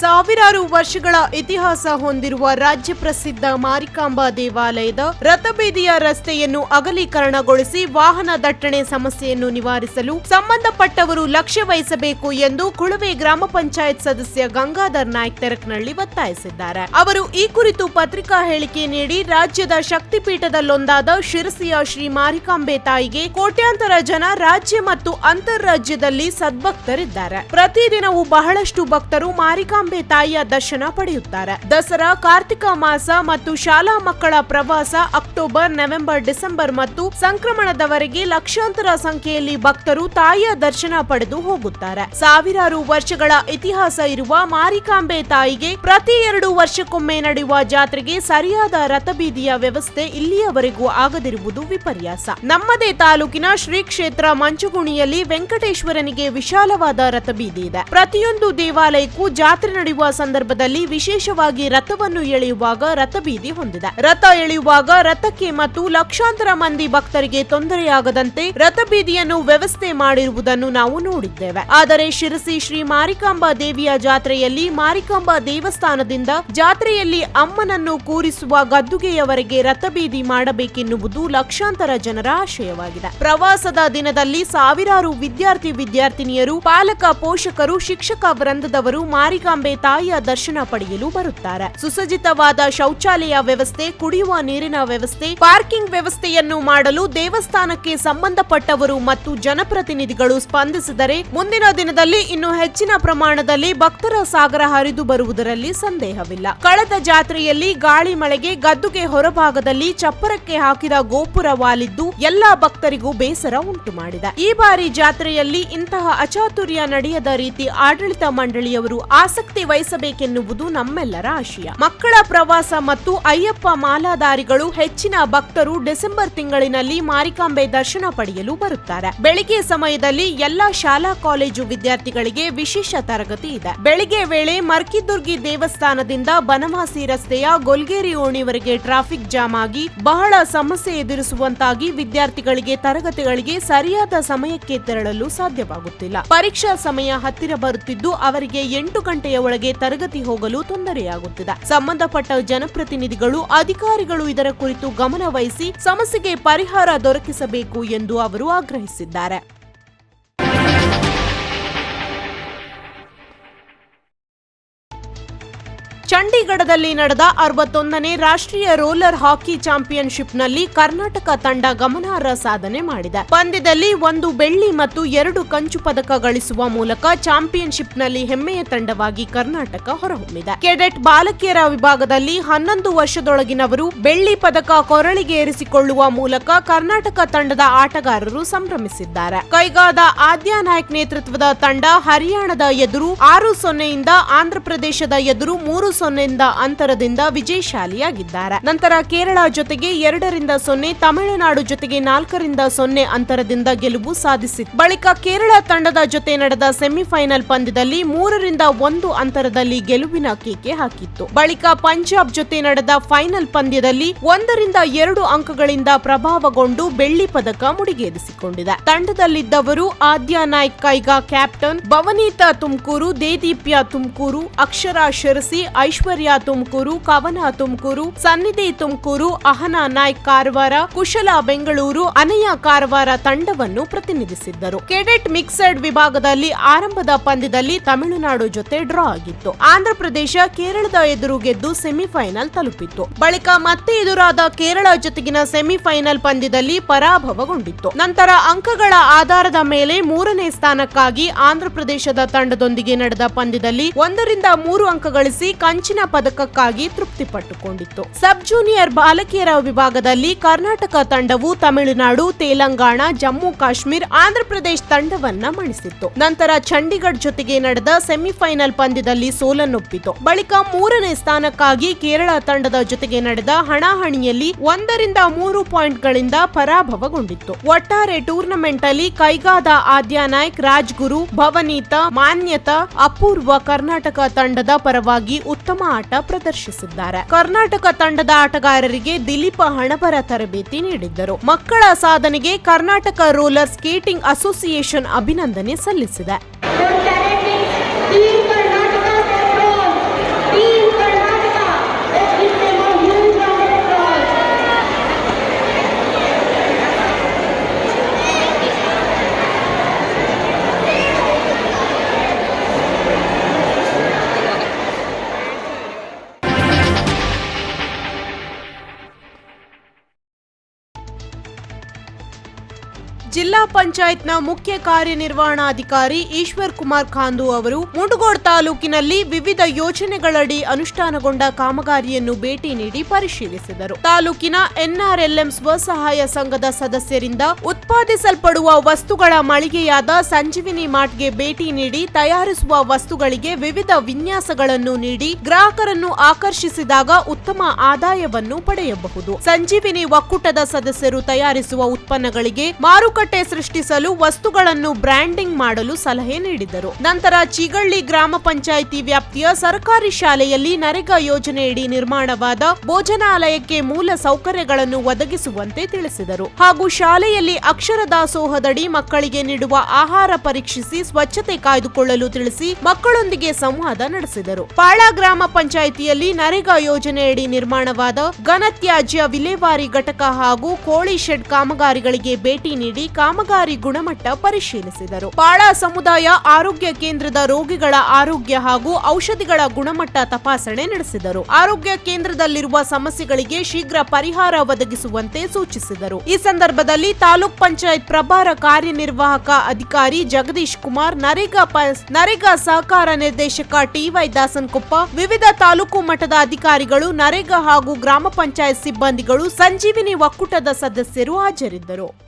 ಸಾವಿರಾರು ವರ್ಷಗಳ ಇತಿಹಾಸ ಹೊಂದಿರುವ ರಾಜ್ಯ ಪ್ರಸಿದ್ಧ ಮಾರಿಕಾಂಬಾ ದೇವಾಲಯದ ರಥಬೀದಿಯ ರಸ್ತೆಯನ್ನು ಅಗಲೀಕರಣಗೊಳಿಸಿ ವಾಹನ ದಟ್ಟಣೆ ಸಮಸ್ಯೆಯನ್ನು ನಿವಾರಿಸಲು ಸಂಬಂಧಪಟ್ಟವರು ಲಕ್ಷ್ಯ ವಹಿಸಬೇಕು ಎಂದು ಕುಳುವೆ ಗ್ರಾಮ ಪಂಚಾಯತ್ ಸದಸ್ಯ ಗಂಗಾಧರ್ ನಾಯ್ಕ ತೆರಕ್ನಹಳ್ಳಿ ಒತ್ತಾಯಿಸಿದ್ದಾರೆ. ಅವರು ಈ ಕುರಿತು ಪತ್ರಿಕಾ ಹೇಳಿಕೆ ನೀಡಿ ರಾಜ್ಯದ ಶಕ್ತಿಪೀಠದಲ್ಲೊಂದಾದ ಶಿರಸಿಯ ಶ್ರೀ ಮಾರಿಕಾಂಬೆ ತಾಯಿಗೆ ಕೋಟ್ಯಾಂತರ ಜನ ರಾಜ್ಯ ಮತ್ತು ಅಂತಾರಾಜ್ಯದಲ್ಲಿ ಸದ್ಭಕ್ತರಿದ್ದಾರೆ. ಪ್ರತಿದಿನವೂ ಬಹಳಷ್ಟು ಭಕ್ತರು ಮಾರಿಕಾಂಬೆ ತಾಯಿಯ ದರ್ಶನ ಪಡೆಯುತ್ತಾರೆ. ದಸರಾ, ಕಾರ್ತಿಕ ಮಾಸ ಮತ್ತು ಶಾಲಾ ಮಕ್ಕಳ ಪ್ರವಾಸ ಅಕ್ಟೋಬರ್, ನವೆಂಬರ್, ಡಿಸೆಂಬರ್ ಮತ್ತು ಸಂಕ್ರಮಣದವರೆಗೆ ಲಕ್ಷಾಂತರ ಸಂಖ್ಯೆಯಲ್ಲಿ ಭಕ್ತರು ತಾಯಿಯ ದರ್ಶನ ಪಡೆದು ಹೋಗುತ್ತಾರೆ. ಸಾವಿರಾರು ವರ್ಷಗಳ ಇತಿಹಾಸ ಇರುವ ಮಾರಿಕಾಂಬೆ ತಾಯಿಗೆ ಪ್ರತಿ ಎರಡು ವರ್ಷಕ್ಕೊಮ್ಮೆ ನಡೆಯುವ ಜಾತ್ರೆಗೆ ಸರಿಯಾದ ರಥಬೀದಿಯ ವ್ಯವಸ್ಥೆ ಇಲ್ಲಿಯವರೆಗೂ ಆಗದಿರುವುದು ವಿಪರ್ಯಾಸ. ನಮ್ಮದೇ ತಾಲೂಕಿನ ಶ್ರೀ ಕ್ಷೇತ್ರ ಮಂಚುಗುಣಿಯಲ್ಲಿ ವೆಂಕಟೇಶ್ವರನಿಗೆ ವಿಶಾಲವಾದ ರಥಬೀದಿ ಇದೆ. ಪ್ರತಿಯೊಂದು ದೇವಾಲಯಕ್ಕೂ ಜಾತ್ರೆ ನಡೆಯುವ ಸಂದರ್ಭದಲ್ಲಿ ವಿಶೇಷವಾಗಿ ರಥವನ್ನು ಎಳೆಯುವಾಗ ರಥಬೀದಿ ಹೊಂದಿದೆ. ರಥ ಎಳೆಯುವಾಗ ರಥಕ್ಕೆ ಮತ್ತು ಲಕ್ಷಾಂತರ ಮಂದಿ ಭಕ್ತರಿಗೆ ತೊಂದರೆಯಾಗದಂತೆ ರಥಬೀದಿಯನ್ನು ವ್ಯವಸ್ಥೆ ಮಾಡಿರುವುದನ್ನು ನಾವು ನೋಡಿದ್ದೇವೆ. ಆದರೆ ಶಿರಸಿ ಶ್ರೀ ಮಾರಿಕಾಂಬಾ ದೇವಿಯ ಜಾತ್ರೆಯಲ್ಲಿ ಮಾರಿಕಾಂಬಾ ದೇವಸ್ಥಾನದಿಂದ ಜಾತ್ರೆಯಲ್ಲಿ ಅಮ್ಮನನ್ನು ಕೂರಿಸುವ ಗದ್ದುಗೆಯವರೆಗೆ ರಥಬೀದಿ ಮಾಡಬೇಕೆನ್ನುವುದು ಲಕ್ಷಾಂತರ ಜನರ ಆಶಯವಾಗಿದೆ. ಪ್ರವಾಸದ ದಿನದಲ್ಲಿ ಸಾವಿರಾರು ವಿದ್ಯಾರ್ಥಿ ವಿದ್ಯಾರ್ಥಿನಿಯರು, ಪಾಲಕ ಪೋಷಕರು, ಶಿಕ್ಷಕ ವೃಂದದವರು ಮಾರಿಕಾಂಬೆ ತಾಯಿಯ ದರ್ಶನ ಪಡೆಯಲು ಬರುತ್ತಾರೆ. ಸುಸಜ್ಜಿತವಾದ ಶೌಚಾಲಯ ವ್ಯವಸ್ಥೆ, ಕುಡಿಯುವ ನೀರಿನ ವ್ಯವಸ್ಥೆ, ಪಾರ್ಕಿಂಗ್ ವ್ಯವಸ್ಥೆಯನ್ನು ಮಾಡಲು ದೇವಸ್ಥಾನಕ್ಕೆ ಸಂಬಂಧಪಟ್ಟವರು ಮತ್ತು ಜನಪ್ರತಿನಿಧಿಗಳು ಸ್ಪಂದಿಸಿದರೆ ಮುಂದಿನ ದಿನದಲ್ಲಿ ಇನ್ನು ಹೆಚ್ಚಿನ ಪ್ರಮಾಣದಲ್ಲಿ ಭಕ್ತರ ಸಾಗರ ಹರಿದು ಬರುವುದರಲ್ಲಿ ಸಂದೇಹವಿಲ್ಲ. ಕಳೆದ ಜಾತ್ರೆಯಲ್ಲಿ ಗಾಳಿ ಮಳೆಗೆ ಗದ್ದುಗೆ ಹೊರಭಾಗದಲ್ಲಿ ಚಪ್ಪರಕ್ಕೆ ಹಾಕಿದ ಗೋಪುರ ವಾಲಿದ್ದು ಎಲ್ಲಾ ಭಕ್ತರಿಗೂ ಬೇಸರ ಉಂಟು ಮಾಡಿದೆ. ಈ ಬಾರಿ ಜಾತ್ರೆಯಲ್ಲಿ ಇಂತಹ ಅಚಾತುರ್ಯ ನಡೆಯದ ರೀತಿ ಆಡಳಿತ ಮಂಡಳಿಯವರು ಆಸಕ್ತಿ ವಹಿಸಬೇಕೆನ್ನುವುದು ನಮ್ಮೆಲ್ಲರ ಆಶಯ. ಮಕ್ಕಳ ಪ್ರವಾಸ ಮತ್ತು ಅಯ್ಯಪ್ಪ ಮಾಲಾಧಾರಿಗಳು ಹೆಚ್ಚಿನ ಭಕ್ತರು ಡಿಸೆಂಬರ್ ತಿಂಗಳಿನಲ್ಲಿ ಮಾರಿಕಾಂಬೆ ದರ್ಶನ ಪಡೆಯಲು ಬರುತ್ತಾರೆ. ಬೆಳಿಗ್ಗೆ ಸಮಯದಲ್ಲಿ ಎಲ್ಲಾ ಶಾಲಾ ಕಾಲೇಜು ವಿದ್ಯಾರ್ಥಿಗಳಿಗೆ ವಿಶೇಷ ತರಗತಿ ಇದೆ. ಬೆಳಿಗ್ಗೆ ವೇಳೆ ಮರ್ಕಿದುರ್ಗಿ ದೇವಸ್ಥಾನದಿಂದ ಬನವಾಸಿ ರಸ್ತೆಯ ಗೊಲ್ಗೇರಿ ಓಣಿವರೆಗೆ ಟ್ರಾಫಿಕ್ ಜಾಮ್ ಆಗಿ ಬಹಳ ಸಮಸ್ಯೆ ಎದುರಿಸುವಂತಾಗಿ ವಿದ್ಯಾರ್ಥಿಗಳಿಗೆ ತರಗತಿಗಳಿಗೆ ಸರಿಯಾದ ಸಮಯಕ್ಕೆ ತೆರಳಲು ಸಾಧ್ಯವಾಗುತ್ತಿಲ್ಲ. ಪರೀಕ್ಷಾ ಸಮಯ ಹತ್ತಿರ ಬರುತ್ತಿದ್ದು ಅವರಿಗೆ ಎಂಟು ಗಂಟೆಯ ಒಳಗೆ ತರಗತಿ ಹೋಗಲು ತೊಂದರೆಯಾಗುತ್ತಿದೆ. ಸಂಬಂಧಪಟ್ಟ ಜನಪ್ರತಿನಿಧಿಗಳು, ಅಧಿಕಾರಿಗಳು ಇದರ ಕುರಿತು ಗಮನವಹಿಸಿ ಸಮಸ್ಯೆಗೆ ಪರಿಹಾರ ದೊರಕಿಸಬೇಕು ಎಂದು ಅವರು ಆಗ್ರಹಿಸಿದ್ದಾರೆ. ಚಂಡೀಗಢದಲ್ಲಿ ನಡೆದ ಅರವತ್ತೊಂದನೇ ರಾಷ್ಟ್ರೀಯ ರೋಲರ್ ಹಾಕಿ ಚಾಂಪಿಯನ್ಶಿಪ್ನಲ್ಲಿ ಕರ್ನಾಟಕ ತಂಡ ಗಮನಾರ್ಹ ಸಾಧನೆ ಮಾಡಿದೆ. ಪಂದ್ಯದಲ್ಲಿ ಒಂದು ಬೆಳ್ಳಿ ಮತ್ತು ಎರಡು ಕಂಚು ಪದಕ ಗಳಿಸುವ ಮೂಲಕ ಚಾಂಪಿಯನ್ಶಿಪ್ನಲ್ಲಿ ಹೆಮ್ಮೆಯ ತಂಡವಾಗಿ ಕರ್ನಾಟಕ ಹೊರಹೊಮ್ಮಿದೆ. ಕೆಡೆಟ್ ಬಾಲಕಿಯರ ವಿಭಾಗದಲ್ಲಿ ಹನ್ನೊಂದು ವರ್ಷದೊಳಗಿನವರು ಬೆಳ್ಳಿ ಪದಕ ಕೊರಳಿಗೆ ಏರಿಸಿಕೊಳ್ಳುವ ಮೂಲಕ ಕರ್ನಾಟಕ ತಂಡದ ಆಟಗಾರರು ಸಂಭ್ರಮಿಸಿದ್ದಾರೆ. ಕೈಗಾದ ಆದ್ಯಾ ನಾಯಕ್ ನೇತೃತ್ವದ ತಂಡ ಹರಿಯಾಣದ ಎದುರು ಆರು ಸೊನ್ನೆಯಿಂದ ಆಂಧ್ರಪ್ರದೇಶದ ಎದುರು ಮೂರು ಸೊನ್ನೆಯಿಂದ ಅಂತರದಿಂದ ವಿಜಯಶಾಲಿಯಾಗಿದ್ದಾರೆ. ನಂತರ ಕೇರಳ ಜೊತೆಗೆ ಎರಡರಿಂದ ಸೊನ್ನೆ, ತಮಿಳುನಾಡು ಜೊತೆಗೆ ನಾಲ್ಕರಿಂದ ಸೊನ್ನೆ ಅಂತರದಿಂದ ಗೆಲುವು ಸಾಧಿಸಿತ್ತು. ಬಳಿಕ ಕೇರಳ ತಂಡದ ಜೊತೆ ನಡೆದ ಸೆಮಿಫೈನಲ್ ಪಂದ್ಯದಲ್ಲಿ ಮೂರರಿಂದ ಒಂದು ಅಂತರದಲ್ಲಿ ಗೆಲುವಿನ ಕೇಕೆ ಹಾಕಿತ್ತು. ಬಳಿಕ ಪಂಜಾಬ್ ಜೊತೆ ನಡೆದ ಫೈನಲ್ ಪಂದ್ಯದಲ್ಲಿ ಒಂದರಿಂದ ಎರಡು ಅಂಕಗಳಿಂದ ಪ್ರಭಾವಗೊಂಡು ಬೆಳ್ಳಿ ಪದಕ ಮುಡಿಗೇರಿಸಿಕೊಂಡಿದೆ. ತಂಡದಲ್ಲಿದ್ದವರು ಆದ್ಯ ನಾಯ್ಕ್ ಕೈಗಾ, ಕ್ಯಾಪ್ಟನ್ ಭವನೀತಾ ತುಮಕೂರು, ದೇದೀಪ್ಯ ತುಮಕೂರು, ಅಕ್ಷರ ಶಿರಸಿ ಐಶ್ವರ್ಯ ತುಮಕೂರು, ಕವನ ತುಮಕೂರು, ಸನ್ನಿಧಿ ತುಮಕೂರು, ಅಹನಾ ನಾಯ್ಕ್ ಕಾರವಾರ, ಕುಶಲ ಬೆಂಗಳೂರು, ಅನಯ ಕಾರವಾರ ತಂಡವನ್ನು ಪ್ರತಿನಿಧಿಸಿದ್ದರು. ಕೆಡೆಟ್ ಮಿಕ್ಸೆಡ್ ವಿಭಾಗದಲ್ಲಿ ಆರಂಭದ ಪಂದ್ಯದಲ್ಲಿ ತಮಿಳುನಾಡು ಜೊತೆ ಡ್ರಾ ಆಗಿತ್ತು. ಆಂಧ್ರಪ್ರದೇಶ ಕೇರಳದ ಎದುರು ಗೆದ್ದು ಸೆಮಿಫೈನಲ್ ತಲುಪಿತ್ತು. ಬಳಿಕ ಮತ್ತೆ ಎದುರಾದ ಕೇರಳ ಜೊತೆಗಿನ ಸೆಮಿಫೈನಲ್ ಪಂದ್ಯದಲ್ಲಿ ಪರಾಭವಗೊಂಡಿತ್ತು. ನಂತರ ಅಂಕಗಳ ಆಧಾರದ ಮೇಲೆ ಮೂರನೇ ಸ್ಥಾನಕ್ಕಾಗಿ ಆಂಧ್ರಪ್ರದೇಶದ ತಂಡದೊಂದಿಗೆ ನಡೆದ ಪಂದ್ಯದಲ್ಲಿ ಒಂದರಿಂದ ಮೂರು ಅಂಕ ಗಳಿಸಿ ಕಂಚಿನ ಪದಕಕ್ಕಾಗಿ ತೃಪ್ತಿಪಟ್ಟುಕೊಂಡಿತ್ತು. ಸಬ್ ಜೂನಿಯರ್ ಬಾಲಕಿಯರ ವಿಭಾಗದಲ್ಲಿ ಕರ್ನಾಟಕ ತಂಡವು ತಮಿಳುನಾಡು, ತೆಲಂಗಾಣ, ಜಮ್ಮು ಕಾಶ್ಮೀರ್ ಆಂಧ್ರಪ್ರದೇಶ ತಂಡವನ್ನ ಮಣಿಸಿತ್ತು. ನಂತರ ಚಂಡೀಗಢ ಜೊತೆಗೆ ನಡೆದ ಸೆಮಿಫೈನಲ್ ಪಂದ್ಯದಲ್ಲಿ ಸೋಲನ್ನೊಪ್ಪಿತು. ಬಳಿಕ ಮೂರನೇ ಸ್ಥಾನಕ್ಕಾಗಿ ಕೇರಳ ತಂಡದ ಜೊತೆಗೆ ನಡೆದ ಹಣಾಹಣಿಯಲ್ಲಿ ಒಂದರಿಂದ ಮೂರು ಪಾಯಿಂಟ್ಗಳಿಂದ ಪರಾಭವಗೊಂಡಿತ್ತು. ಒಟ್ಟಾರೆ ಟೂರ್ನಮೆಂಟ್ ಅಲ್ಲಿ ಕೈಗಾದ ಆದ್ಯಾ ರಾಜ್ಗುರು, ಭವನೀತಾ, ಮಾನ್ಯತಾ, ಅಪೂರ್ವ ಕರ್ನಾಟಕ ತಂಡದ ಪರವಾಗಿ ಉತ್ತಮ ಆಟ ಪ್ರದರ್ಶಿಸಿದ್ದಾರೆ. ಕರ್ನಾಟಕ ತಂಡದ ಆಟಗಾರರಿಗೆ ದಿಲೀಪ ಹಣಬರ ತರಬೇತಿ ನೀಡಿದ್ದರು. ಮಕ್ಕಳ ಸಾಧನೆಗೆ ಕರ್ನಾಟಕ ರೋಲರ್ ಸ್ಕೇಟಿಂಗ್ ಅಸೋಸಿಯೇಷನ್ ಅಭಿನಂದನೆ ಸಲ್ಲಿಸಿದೆ. ಜಿಲ್ಲಾ ಪಂಚಾಯತ್ನ ಮುಖ್ಯ ಕಾರ್ಯನಿರ್ವಹಣಾಧಿಕಾರಿ ಈಶ್ವರ್ ಕುಮಾರ್ ಖಾಂದು ಅವರು ಮುಂಡಗೋಡ್ ತಾಲೂಕಿನಲ್ಲಿ ವಿವಿಧ ಯೋಜನೆಗಳಡಿ ಅನುಷ್ಠಾನಗೊಂಡ ಕಾಮಗಾರಿಯನ್ನು ಭೇಟಿ ನೀಡಿ ಪರಿಶೀಲಿಸಿದರು. ತಾಲೂಕಿನ ಎನ್ಆರ್ಎಲ್ಎಂ ಸ್ವಸಹಾಯ ಸಂಘದ ಸದಸ್ಯರಿಂದ ಉತ್ಪಾದಿಸಲ್ಪಡುವ ವಸ್ತುಗಳ ಮಳಿಗೆಯಾದ ಸಂಜೀವಿನಿ ಮಾರ್ಟ್ಗೆ ಭೇಟಿ ನೀಡಿ ತಯಾರಿಸುವ ವಸ್ತುಗಳಿಗೆ ವಿವಿಧ ವಿನ್ಯಾಸಗಳನ್ನು ನೀಡಿ ಗ್ರಾಹಕರನ್ನು ಆಕರ್ಷಿಸಿದಾಗ ಉತ್ತಮ ಆದಾಯವನ್ನು ಪಡೆಯಬಹುದು. ಸಂಜೀವಿನಿ ಒಕ್ಕೂಟದ ಸದಸ್ಯರು ತಯಾರಿಸುವ ಉತ್ಪನ್ನಗಳಿಗೆ ಮಾರುಕಟ್ಟೆ ಸೃಷ್ಟಿಸಲು ವಸ್ತುಗಳನ್ನು ಬ್ರ್ಯಾಂಡಿಂಗ್ ಮಾಡಲು ಸಲಹೆ ನೀಡಿದರು ನಂತರ ಚಿಗಳ್ಳಿ ಗ್ರಾಮ ಪಂಚಾಯಿತಿ ವ್ಯಾಪ್ತಿಯ ಸರ್ಕಾರಿ ಶಾಲೆಯಲ್ಲಿ ನರೇಗಾ ಯೋಜನೆಯಡಿ ನಿರ್ಮಾಣವಾದ ಭೋಜನಾಲಯಕ್ಕೆ ಮೂಲ ಸೌಕರ್ಯಗಳನ್ನು ಒದಗಿಸುವಂತೆ ತಿಳಿಸಿದರು. ಹಾಗೂ ಶಾಲೆಯಲ್ಲಿ ಅಕ್ಷರ ದಾಸೋಹದಡಿ ಮಕ್ಕಳಿಗೆ ನೀಡುವ ಆಹಾರ ಪರೀಕ್ಷಿಸಿ ಸ್ವಚ್ಛತೆ ಕಾಯ್ದುಕೊಳ್ಳಲು ತಿಳಿಸಿ ಮಕ್ಕಳೊಂದಿಗೆ ಸಂವಾದ ನಡೆಸಿದರು. ಪಾಳ ಗ್ರಾಮ ಪಂಚಾಯಿತಿಯಲ್ಲಿ ನರೇಗಾ ಯೋಜನೆಯಡಿ ನಿರ್ಮಾಣವಾದ ಘನತ್ಯಾಜ್ಯ ವಿಲೇವಾರಿ ಘಟಕ ಹಾಗೂ ಕೋಳಿ ಶೆಡ್ ಕಾಮಗಾರಿಗಳಿಗೆ ಭೇಟಿ ನೀಡಿ ಕಾಮಗಾರಿ ಗುಣಮಟ್ಟ ಪರಿಶೀಲಿಸಿದರು. ಪಾಳ ಸಮುದಾಯ ಆರೋಗ್ಯ ಕೇಂದ್ರದ ರೋಗಿಗಳ ಆರೋಗ್ಯ ಹಾಗೂ ಔಷಧಿಗಳ ಗುಣಮಟ್ಟ ತಪಾಸಣೆ ನಡೆಸಿದರು. ಆರೋಗ್ಯ ಕೇಂದ್ರದಲ್ಲಿರುವ ಸಮಸ್ಯೆಗಳಿಗೆ ಶೀಘ್ರ ಪರಿಹಾರ ಒದಗಿಸುವಂತೆ ಸೂಚಿಸಿದರು. ಈ ಸಂದರ್ಭದಲ್ಲಿ ತಾಲೂಕ್ ಪಂಚಾಯತ್ ಪ್ರಭಾರ ಕಾರ್ಯನಿರ್ವಾಹಕ ಅಧಿಕಾರಿ ಜಗದೀಶ್ ಕುಮಾರ್, ನರೇಗಾ ನರೇಗಾ ಸಹಕಾರ ನಿರ್ದೇಶಕ ಟಿವೈ ದಾಸನ್ಕೊಪ್ಪ, ವಿವಿಧ ತಾಲೂಕು ಮಟ್ಟದ ಅಧಿಕಾರಿಗಳು, ನರೇಗಾ ಹಾಗೂ ಗ್ರಾಮ ಪಂಚಾಯತ್ ಸಿಬ್ಬಂದಿಗಳು, ಸಂಜೀವಿನಿ ಒಕ್ಕೂಟದ ಸದಸ್ಯರು ಹಾಜರಿದ್ದರು.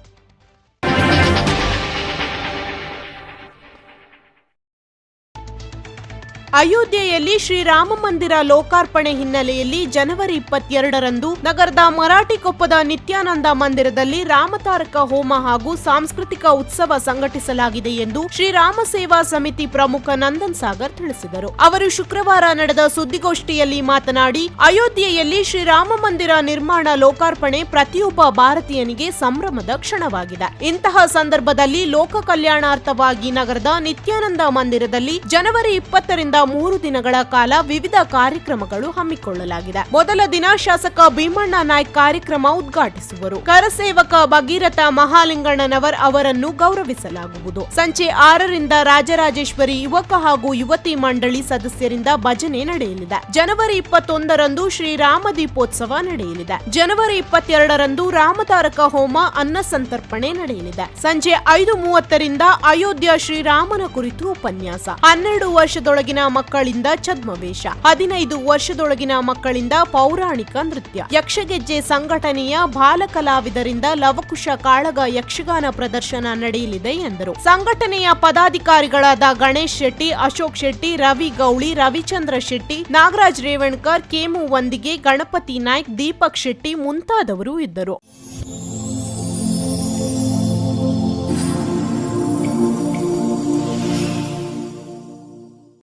ಅಯೋಧ್ಯೆಯಲ್ಲಿ ಶ್ರೀರಾಮ ಮಂದಿರ ಲೋಕಾರ್ಪಣೆ ಹಿನ್ನೆಲೆಯಲ್ಲಿ ಜನವರಿ ಇಪ್ಪತ್ತೆರಡರಂದು ನಗರದ ಮರಾಠಿಕೊಪ್ಪದ ನಿತ್ಯಾನಂದ ಮಂದಿರದಲ್ಲಿ ರಾಮತಾರಕ ಹೋಮ ಹಾಗೂ ಸಾಂಸ್ಕೃತಿಕ ಉತ್ಸವ ಸಂಘಟಿಸಲಾಗಿದೆ ಎಂದು ಶ್ರೀರಾಮ ಸೇವಾ ಸಮಿತಿ ಪ್ರಮುಖ ನಂದನ್ ಸಾಗರ್ ತಿಳಿಸಿದರು. ಅವರು ಶುಕ್ರವಾರ ನಡೆದ ಸುದ್ದಿಗೋಷ್ಠಿಯಲ್ಲಿ ಮಾತನಾಡಿ, ಅಯೋಧ್ಯೆಯಲ್ಲಿ ಶ್ರೀರಾಮ ಮಂದಿರ ನಿರ್ಮಾಣ ಲೋಕಾರ್ಪಣೆ ಪ್ರತಿಯೊಬ್ಬ ಭಾರತೀಯನಿಗೆ ಸಂಭ್ರಮದ ಕ್ಷಣವಾಗಿದೆ. ಇಂತಹ ಸಂದರ್ಭದಲ್ಲಿ ಲೋಕ ಕಲ್ಯಾಣಾರ್ಥವಾಗಿ ನಗರದ ನಿತ್ಯಾನಂದ ಮಂದಿರದಲ್ಲಿ ಜನವರಿ ಇಪ್ಪತ್ತರಿಂದ ಮೂರು ದಿನಗಳ ಕಾಲ ವಿವಿಧ ಕಾರ್ಯಕ್ರಮಗಳು ಹಮ್ಮಿಕೊಳ್ಳಲಾಗಿದೆ. ಮೊದಲ ದಿನ ಶಾಸಕ ಭೀಮಣ್ಣ ನಾಯ್ಕ್ ಕಾರ್ಯಕ್ರಮ ಉದ್ಘಾಟಿಸುವರು. ಕರಸೇವಕ ಭಗೀರಥ ಮಹಾಲಿಂಗಣ್ಣನವರ್ ಅವರನ್ನು ಗೌರವಿಸಲಾಗುವುದು. ಸಂಜೆ ಆರರಿಂದ ರಾಜರಾಜೇಶ್ವರಿ ಯುವಕ ಹಾಗೂ ಯುವತಿ ಮಂಡಳಿ ಸದಸ್ಯರಿಂದ ಭಜನೆ ನಡೆಯಲಿದೆ. ಜನವರಿ ಇಪ್ಪತ್ತೊಂದರಂದು ಶ್ರೀರಾಮ ದೀಪೋತ್ಸವ ನಡೆಯಲಿದೆ. ಜನವರಿ ಇಪ್ಪತ್ತೆರಡರಂದು ರಾಮತಾರಕ ಹೋಮ ಅನ್ನ ಸಂತರ್ಪಣೆ ನಡೆಯಲಿದೆ. ಸಂಜೆ ಐದು ಮೂವತ್ತರಿಂದ ಅಯೋಧ್ಯ ಶ್ರೀರಾಮನ ಕುರಿತು ಉಪನ್ಯಾಸ. ಹನ್ನೆರಡು ವರ್ಷದೊಳಗಿನ ಮಕ್ಕಳಿಂದ ಛದ್ಮವೇಷ ಹದಿನೈದು ವರ್ಷದೊಳಗಿನ ಮಕ್ಕಳಿಂದ ಪೌರಾಣಿಕ ನೃತ್ಯ. ಯಕ್ಷಗೆಜ್ಜೆ ಸಂಘಟನೆಯ ಬಾಲ ಕಲಾವಿದರಿಂದ ಲವಕುಶ ಕಾಳಗ ಯಕ್ಷಗಾನ ಪ್ರದರ್ಶನ ನಡೆಯಲಿದೆ ಎಂದರು. ಸಂಘಟನೆಯ ಪದಾಧಿಕಾರಿಗಳಾದ ಗಣೇಶ್ ಶೆಟ್ಟಿ, ಅಶೋಕ್ ಶೆಟ್ಟಿ, ರವಿ ಗೌಳಿ, ರವಿಚಂದ್ರ ಶೆಟ್ಟಿ, ನಾಗರಾಜ್ ರೇವಣ್ಕರ್, ಕೇಮು ವಂದಿಗೆ, ಗಣಪತಿ ನಾಯ್ಕ್, ದೀಪಕ್ ಶೆಟ್ಟಿ ಮುಂತಾದವರು ಇದ್ದರು.